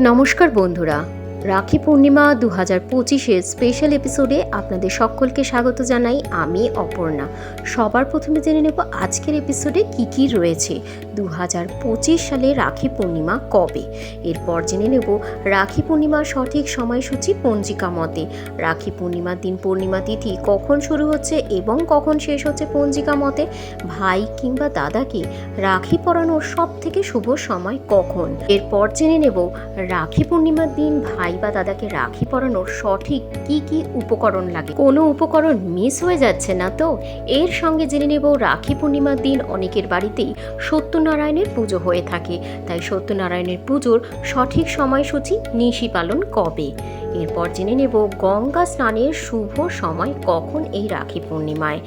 নমস্কার বন্ধুরা। রাখি পূর্ণিমা দু হাজার পঁচিশের স্পেশাল এপিসোডে আপনাদের সকলকে স্বাগত জানাই আমি অপর্ণা। সবার প্রথমে জেনে নেব আজকের এপিসোডে কি কি রয়েছে দু হাজার পঁচিশ সালে রাখি পূর্ণিমা কবে? এরপর জেনে নেব রাখি পূর্ণিমার সঠিক সময়সূচি পঞ্জিকা মতে। রাখি পূর্ণিমার দিন পূর্ণিমা তিথি কখন শুরু হচ্ছে এবং কখন শেষ হচ্ছে পঞ্জিকা মতে? ভাই কিংবা দাদাকে রাখি পরানোর সব থেকে শুভ সময় কখন? এরপর জেনে নেব রাখি পূর্ণিমার দিন ভাই বা দাদাকে রাখি পরানোর সঠিক কি কি উপকরণ লাগে? কোনো উপকরণ মিস হয়ে যাচ্ছে না তো? এর সঙ্গে জেনে নেব রাখি পূর্ণিমার দিন অনেকের বাড়িতেই সত্যনারায়ণের পুজো হয়ে থাকে। তাই সত্যনারায়ণের পুজোর সঠিক সময়সূচি নিশি পালন কবে? এরপর জেনে নেব গঙ্গা স্নানের শুভ সময় কখন এই রাখি পূর্ণিমায়।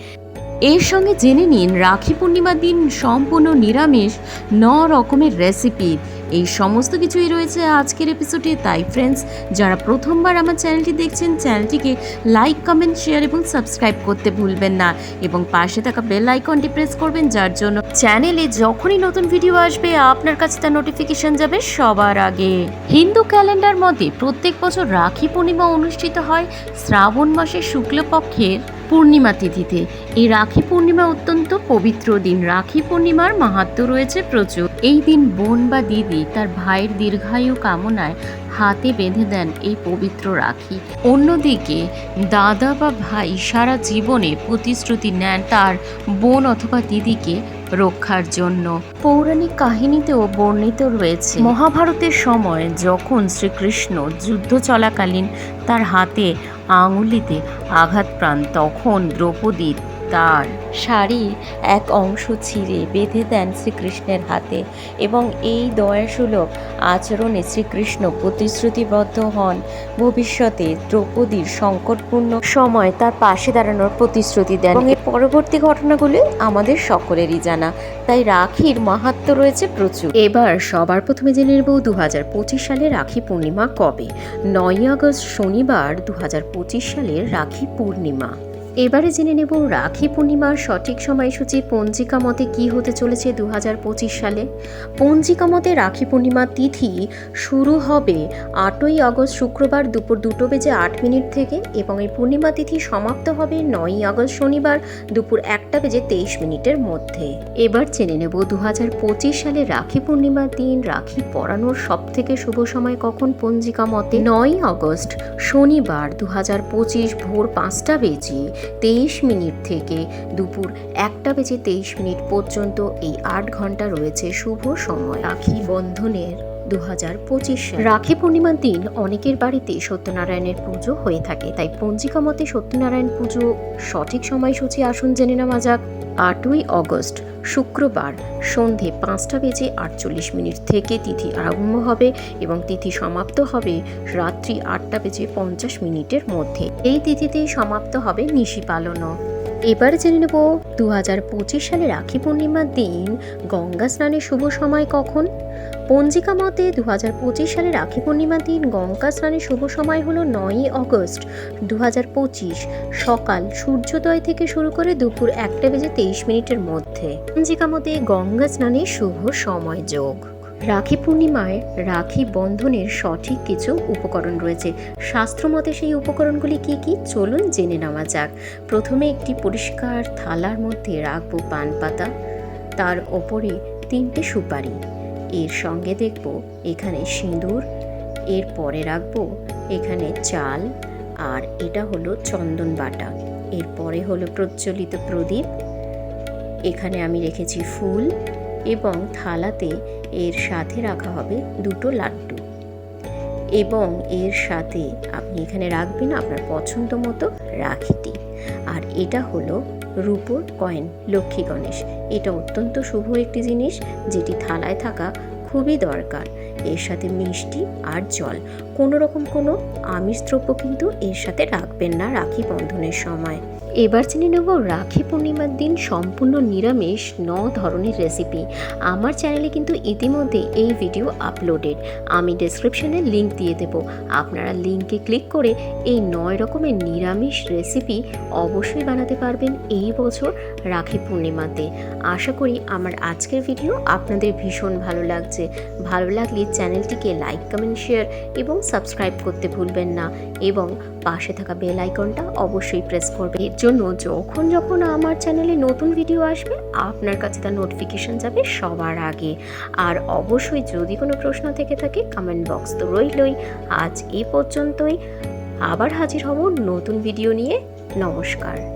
এর সঙ্গে জেনে নিন রাখি পূর্ণিমার দিন সম্পূর্ণ নিরামিষ ন রকমের রেসিপি এই সমস্ত কিছুই রয়েছে আজকের এপিসোডে তাই ফ্রেন্ডস যারা প্রথমবার আমার চ্যানেলটি দেখছেন চ্যানেলটিকে লাইক কমেন্ট শেয়ার এবং সাবস্ক্রাইব করতে ভুলবেন না। এবং পাশে থাকা বেল আইকনটি প্রেস করবেন, যার জন্য চ্যানেলে যখনই নতুন ভিডিও আসবে, আপনার কাছে তার নোটিফিকেশন যাবে সবার আগে। হিন্দু ক্যালেন্ডার মতে প্রত্যেক বছর রাখি পূর্ণিমা অনুষ্ঠিত হয় শ্রাবণ মাসের শুক্লপক্ষের পূর্ণিমা তিথিতে। এই রাখি পূর্ণিমা অত্যন্ত পবিত্র দিন। রাখি পূর্ণিমার মাহাত্ম রয়েছে প্রচুর। এই দিন বোন বা দিদি তার ভাইয়ের দীর্ঘায়ু কামনায় হাতে বেঁধে দেন এই পবিত্র রাখি। অন্যদিকে দাদা বা ভাই সারা জীবনে প্রতিশ্রুতি নেন তার বোন অথবা দিদিকে রক্ষার জন্য। পৌরাণিক কাহিনীতেও বর্ণিত রয়েছে, মহাভারতের সময় যখন শ্রীকৃষ্ণ যুদ্ধ চলাকালীন তার হাতে আঙুলিতে আঘাত তখন দ্রৌপদী তার শাড়ির এক অংশ ছিঁড়ে বেঁধে দেন শ্রীকৃষ্ণের হাতে এবং এই দয়াসুলভ আচরণে শ্রীকৃষ্ণ প্রতিশ্রুতিবদ্ধ হন। ভবিষ্যতে দ্রৌপদীর সংকটপূর্ণ সময় তার পাশে দাঁড়ানোর প্রতিশ্রুতি দেন এবং এর পরবর্তী ঘটনাগুলি আমাদের সকলেরই জানা। তাই রাখির মাহাত্ম রয়েছে প্রচুর। এবার সবার প্রথমে জেনে নেব দু হাজার পঁচিশ সালে রাখি পূর্ণিমা কবে। নয় আগস্ট শনিবার দু হাজার পঁচিশ সালের রাখি পূর্ণিমা। এবারে জেনে নেব রাখি পূর্ণিমার সঠিক সময়সূচি পঞ্জিকা মতে কী হতে চলেছে দু হাজার পঁচিশ সালে। পঞ্জিকা মতে রাখি পূর্ণিমার তিথি শুরু হবে আটই আগস্ট শুক্রবার দুপুর দুটো বেজে আট মিনিট থেকে এবং এই পূর্ণিমা তিথি সমাপ্ত হবে নয়ই আগস্ট শনিবার দুপুর একটা বেজে তেইশ মিনিটের মধ্যে। এবার জেনে নেব দু হাজার পঁচিশ সালে রাখি পূর্ণিমার দিন, রাখি পরানোর সব থেকে শুভ সময় কখন পঞ্জিকা মতে? নয় আগস্ট শনিবার দু হাজার পঁচিশ ভোর পাঁচটা বেজে তেইশ মিনিট থেকে দুপুর একটা বেজে তেইশ মিনিট পর্যন্ত এই আট ঘণ্টা রয়েছে শুভ সময়। রাখি বন্ধনের দু পঁচিশ রাখি পূর্ণিমার দিন অনেকের বাড়িতে সত্যনারায়ণের পুজো হয়ে থাকে, তাই পঞ্জিকা মতে সত্যনারায়ণ পুজো সঠিক সময়সূচি আসুন জেনে নেওয়া যাক। আটই অগস্ট, শুক্রবার, সন্ধে পাঁচটা বেজে আটচল্লিশ মিনিট থেকে তিথি আরম্ভ হবে এবং তিথি সমাপ্ত হবে রাত্রি আটটা বেজে পঞ্চাশ মিনিটের মধ্যে। এই তিথিতেই সমাপ্ত হবে নিশি পালনও। এবার জেনে নেব দু হাজার পঁচিশ সালে রাখি পূর্ণিমার দিন গঙ্গা স্নানের শুভ সময় কখন? পঞ্জিকা মতে দু হাজার পঁচিশ সালে রাখি পূর্ণিমার দিন গঙ্গা স্নানের শুভ সময় হলো নয়ই অগস্ট দু হাজার পঁচিশ সকাল সূর্যোদয় থেকে শুরু করে দুপুর একটা বেজে তেইশ মিনিটের মধ্যে। পঞ্জিকা মতে গঙ্গা স্নানের শুভ সময় যোগ। রাখি পূর্ণিমায় রাখি বন্ধনের সঠিক কিছু উপকরণ রয়েছে। শাস্ত্রমতে সেই উপকরণগুলি কি কি? চলুন জেনে নেওয়া যাক। প্রথমে একটি পরিষ্কার থালার মধ্যে রাখব পান পাতা, তার ওপরে তিনটে সুপারি। এর সঙ্গে দেখব এখানে সিঁদুর, এর পরে রাখব এখানে চাল, আর এটা হলো চন্দন বাটা। এরপরে হলো প্রজ্বলিত প্রদীপ। এখানে আমি রেখেছি ফুল এবং থালাতে এর সাথে রাখা হবে দুটো লাড্ডু। এবং এর সাথে আপনি এখানে রাখবেন আপনার পছন্দ মতো রাখিটি। আর এটা হলো রূপোর কয়েন, লক্ষ্মী গণেশ। এটা অত্যন্ত শুভ একটি জিনিস, যেটি থালায় থাকা খুবই দরকার। এর সাথে মিষ্টি আর জল, কোনো রকম কোনো আমিষ দ্রব্য কিন্তু এর সাথে রাখবেন না রাখি বন্ধনের সময়। এবার জেনে নেব রাখি পূর্ণিমার দিন সম্পূর্ণ নিরামিষ ন ধরনের রেসিপি আমার চ্যানেলে কিন্তু ইতিমধ্যে এই ভিডিও আপলোডেড আমি ডেসক্রিপশনে লিঙ্ক দিয়ে দেব। আপনারা লিংকে ক্লিক করে এই নয় রকমের নিরামিষ রেসিপি অবশ্যই বানাতে পারবেন এই বছর রাখি পূর্ণিমাতে আশা করি আমার আজকের ভিডিও আপনাদের ভীষণ ভালো লাগছে। ভালো লাগলে চ্যানেলটিকে লাইক কমেন্ট শেয়ার এবং সাবস্ক্রাইব করতে ভুলবেন না। এবং পাশে থাকা বেল আইকনটা অবশ্যই প্রেস করবে জন্য যখন যখন আমার চ্যানেলে নতুন ভিডিও আসবে, আপনার কাছে তার নোটিফিকেশান যাবে সবার আগে। আর অবশ্যই যদি কোনো প্রশ্ন থেকে থাকে কমেন্ট বক্স তো রইলই। আজ এ পর্যন্তই। আবার হাজির হব নতুন ভিডিও নিয়ে। নমস্কার।